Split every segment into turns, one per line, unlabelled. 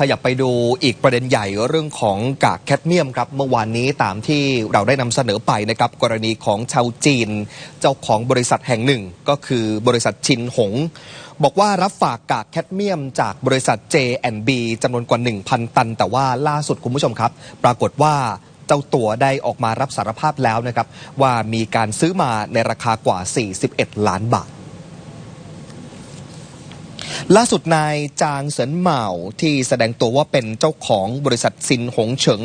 ขยับไปดูอีกประเด็นใหญ่เรื่องของกากแคดเมียมครับ เมื่อวานนี้ตามที่เราได้นำเสนอไปนะครับ กรณีของชาวจีน เจ้าของบริษัทแห่งหนึ่ง ก็คือบริษัทชินหง บอกว่ารับฝากกากแคดเมียม จากบริษัท J&B จำนวนกว่า 1,000 ตัน แต่ว่าล่าสุดคุณผู้ชมครับ ปรากฏว่าเจ้าตัวได้ออกมารับสารภาพแล้วนะครับ ว่ามีการซื้อมาในราคากว่า 41 ล้านบาท ล่าสุดนายจางเสินเหมาที่แสดงตัวว่าเป็นเจ้าของบริษัทซินหงเฉิง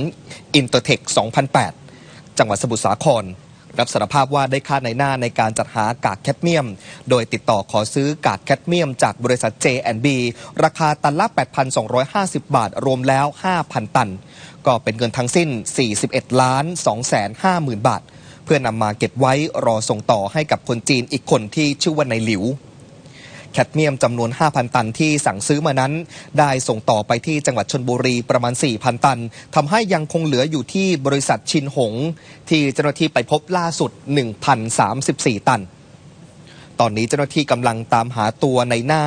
อินเตอร์เทค 2008 จังหวัดสมุทรสาคร รับสารภาพว่าได้ค่าในหน้าในการจัดหากากแคดเมียม โดยติดต่อขอซื้อกากแคดเมียมจากบริษัท J&B ราคาตันละ 8,250 บาท รวมแล้ว 5,000 ตัน ก็เป็นเงินทั้งสิ้น 41 ล้าน2แสน5หมื่นบาท เพื่อนำมาเก็บไว้รอส่งต่อให้กับคนจีนอีกคนที่ชื่อว่านายหลิว คดเมียมจำนวน 5,000 ตันที่สั่งซื้อมานั้น ได้ส่งต่อไปที่จังหวัดชนบุรีประมาณ 4,000 ตันทำให้ยังคงเหลืออยู่ที่บริษัทชินหง ที่เจ้าหน้าที่ไปพบล่าสุด 1,034 ตันตอนนี้เจ้าหน้าที่กำลังตามหาตัวในหน้า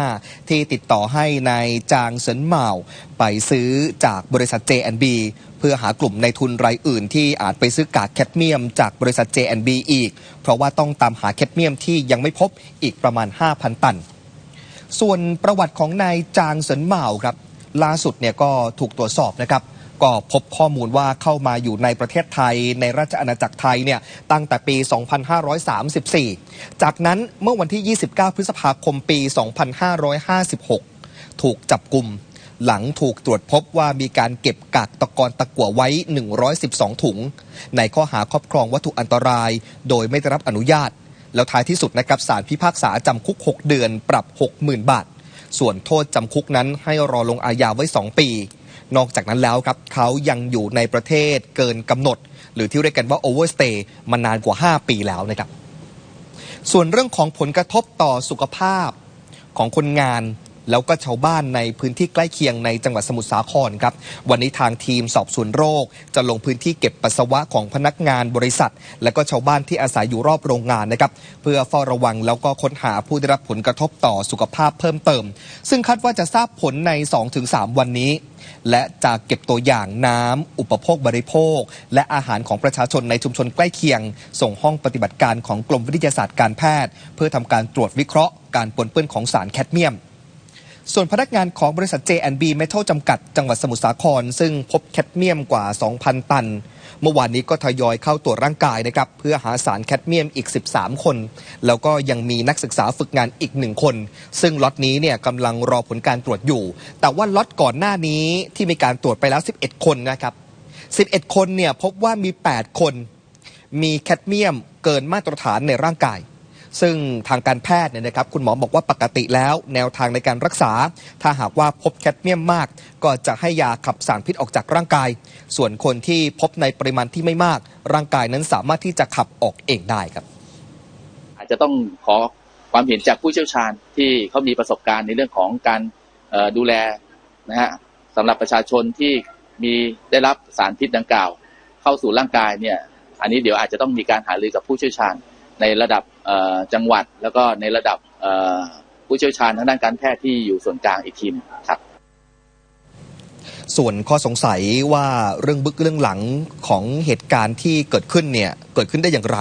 ที่ติดต่อให้ในายจางเซินเหมาไปซื้อจากบริษัท J&B เพื่อหากลุ่มในทุนรายอื่นที่อาจไปซื้อกากแคดเมียมจากบริษัท J&B อีก เพราะว่าต้องตามหาแคดเมียมที่ยังไม่พบอีกประมาณ 5,000 ตัน ส่วนประวัติของนายจางเสินเหมาครับ ล่าสุดเนี่ยก็ถูกตรวจสอบนะครับ ก็พบข้อมูลว่าเข้ามาอยู่ในประเทศไทย ในราชอาณาจักรไทยเนี่ยตั้งแต่ปี 2534 จากนั้นเมื่อวันที่ 29 พฤษภาคมปี 2556 ถูกจับกลุ่มหลังถูกตรวจพบว่ามีการเก็บกากตะกอนตะกั่วไว้ 112 ถุง ในข้อหาครอบครองวัตถุอันตราย โดยไม่ได้รับอนุญาต แล้วท้ายที่สุดนะครับศาลพิพากษาจำคุก 6 เดือนปรับ 60,000 บาท ส่วนโทษจำคุกนั้นให้รอลงอาญาไว้ 2 ปี นอกจากนั้นแล้วครับเขายังอยู่ในประเทศเกินกำหนด หรือที่เรียกกันว่า overstay มานานกว่า 5 ปีแล้วนะครับส่วนเรื่องของผลกระทบต่อสุขภาพของคนงาน แล้วก็ชาวบ้านในพื้นที่ใกล้เคียงในจังหวัดสมุทรสาครครับ วันนี้ทางทีมสอบสวนโรค จะลงพื้นที่เก็บปัสสาวะของพนักงานบริษัท และก็ชาวบ้านที่อาศัยอยู่รอบโรงงานนะครับเพื่อเฝ้าระวังแล้วก็ค้นหาผู้ได้รับผลกระทบต่อสุขภาพเพิ่มเติม ซึ่งคาดว่าจะทราบผลใน 2-3 วันนี้ และจะเก็บตัวอย่างน้ำอุปโภคบริโภค และอาหารของประชาชนในชุมชนใกล้เคียง ส่งห้องปฏิบัติการของกรมวิทยาศาสตร์การแพทย์ เพื่อทำการตรวจวิเคราะห์การปนเปื้อนของสารแคดเมียม ส่วนพนักงานของบริษัท J&B Metal จำกัด จังหวัดสมุทรสาคร ซึ่งพบแคดเมียมกว่า 2,000 ตัน เมื่อวานนี้ก็ทยอยเข้าตรวจร่างกายนะครับ เพื่อหาสารแคดเมียมอีก 13 คน แล้วก็ยังมีนักศึกษาฝึกงานอีกหนึ่งคน ซึ่งล็อตนี้เนี่ยกำลังรอผลการตรวจอยู่ แต่ว่าล็อตก่อนหน้านี้ที่มีการตรวจไปแล้ว 11 คนนะครับ 11 คนเนี่ยพบว่ามี 8 คน มีแคดเมียมเกินมาตรฐานในร่างกาย ซึ่งทางการแพทย์เนี่ยนะครับคุณหมอบอกว่าปกติแล้ว แนวทางในการรักษา ถ้าหากว่าพบแคดเมียมมาก ก็จะให้ยาขับสารพิษออกจากร่างกาย ส่วนคนที่พบในปริมาณที่ไม่มาก ร่างกายนั้นสามารถที่จะขับออกเองได้ครับ
อาจจะต้องขอความเห็นจากผู้เชี่ยวชาญที่เขามีประสบการณ์ในเรื่องของการดูแลนะฮะสำหรับประชาชนที่มีได้รับสารพิษดังกล่าว เข้าสู่ร่างกายเนี่ย อันนี้เดี๋ยวอาจจะต้องมีการหารือกับผู้เชี่ยวชาญ ในระดับจังหวัด แล้วก็ในระดับผู้เชี่ยวชาญทางด้านการแพทย์ที่อยู่ส่วนกลางอีกทีหนึงครับ
ส่วนข้อสงสัยว่าเรื่องบึกเรื่องหลังของเหตุการณ์ที่เกิดขึ้นเนี่ยเกิดขึ้นได้อย่างไร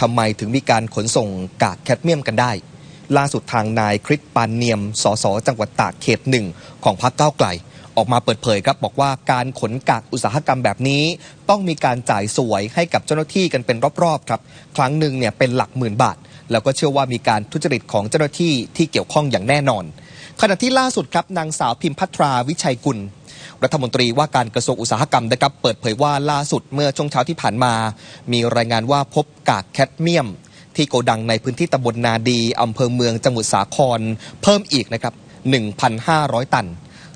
ทำไมถึงมีการขนส่งกากแคดเมียมกันได้ ล่าสุดทางนายคริสปานเนียม สสจังหวัดตากเขตหนึ่งของพรรคก้าวไกล ออกมาเปิดเผยครับบอกว่าการขนกากอุตสาหกรรมแบบนี้ ต้องมีการจ่ายสวยให้กับเจ้าหน้าที่กันเป็นรอบๆครับครั้งหนึ่งเนี่ยเป็นหลักหมื่นบาท แล้วก็เชื่อว่ามีการทุจริตของเจ้าหน้าที่ที่เกี่ยวข้องอย่างแน่นอน ขณะที่ล่าสุดครับนางสาวพิมพัทราวิชัยกุลรัฐมนตรีว่าการกระทรวงอุตสาหกรรมนะครับเปิดเผยว่าล่าสุดเมื่อช่วงเช้าที่ผ่านมา มีรายงานว่าพบกากแคดเมียม ที่โกดังในพื้นที่ตำบลนาดีอำเภอเมืองจังหวัดสาคร เพิ่มอีกนะครับ 1,500 ตัน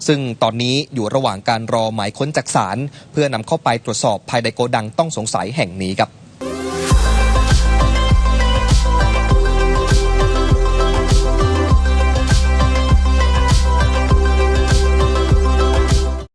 ซึ่งตอนนี้อยู่ระหว่างการรอหมายค้นจากศาลเพื่อนำเข้าไปตรวจสอบภายในโกดังต้องสงสัยแห่งนี้ครับ